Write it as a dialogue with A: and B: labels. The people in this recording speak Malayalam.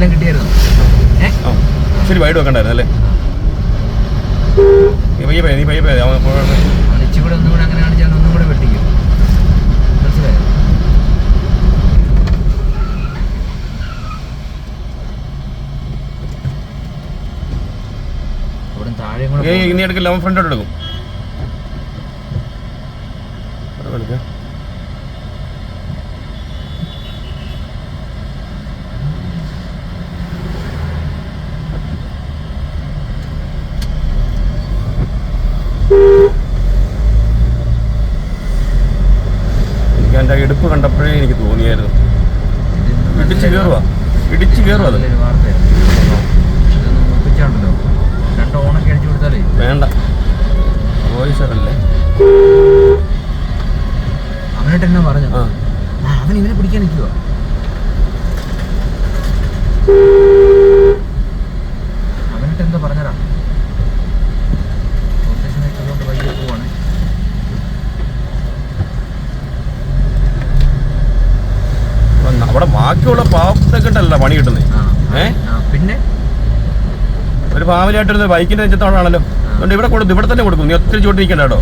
A: ഏ?
B: കിട്ടിയായിരുന്നു ശരി വൈഡ് വെക്കണ്ടായിരുന്നു അല്ലേ? നീ പയ്യെ നീ പയ്യെ
A: ഇച്ചിരി ഒന്നും കൂടെ അങ്ങനെ കാണിച്ചാൽ ഒന്നും കൂടെ വെട്ടിക്കും. മനസ്സിലായോ? ഇവിടെ താഴെയും കൂടെ
B: ഏയ്
A: പോകും.
B: നീ എടുക്കില്ല അവൻ ഫ്രണ്ടോട്ട് എടുക്കും. എന്റെ ഇടുപ്പ് കണ്ടപ്പോഴേ എനിക്ക് തോന്നിയായിരുന്നു. ഇടിച്ച് കയറുക ഇടിച്ച് കയറുക അത്. വേണ്ട. വോയിസറല്ലേ?
A: അവനായിട്ട് എന്നാ പറഞ്ഞു അവൻ ഇവനെ പിടിക്കാൻ നിൽക്കുക
B: അവിടെ ബാക്കിയുള്ള പാവത്തൊക്കെട്ടല്ല പണി കിട്ടുന്നത്. ഏ?
A: പിന്നെ?
B: ഒരു ഫാമിലി ആയിട്ടിരുന്ന ബൈക്കിന്റെ നെഞ്ചത്തോടാണല്ലോ. അതുകൊണ്ട് ഇവിടെ കൊടുക്കും ഇവിടെ തന്നെ കൊടുക്കും. നീ ഒത്തിരി ചോട്ട് നിൽക്കണ്ട കേട്ടോ.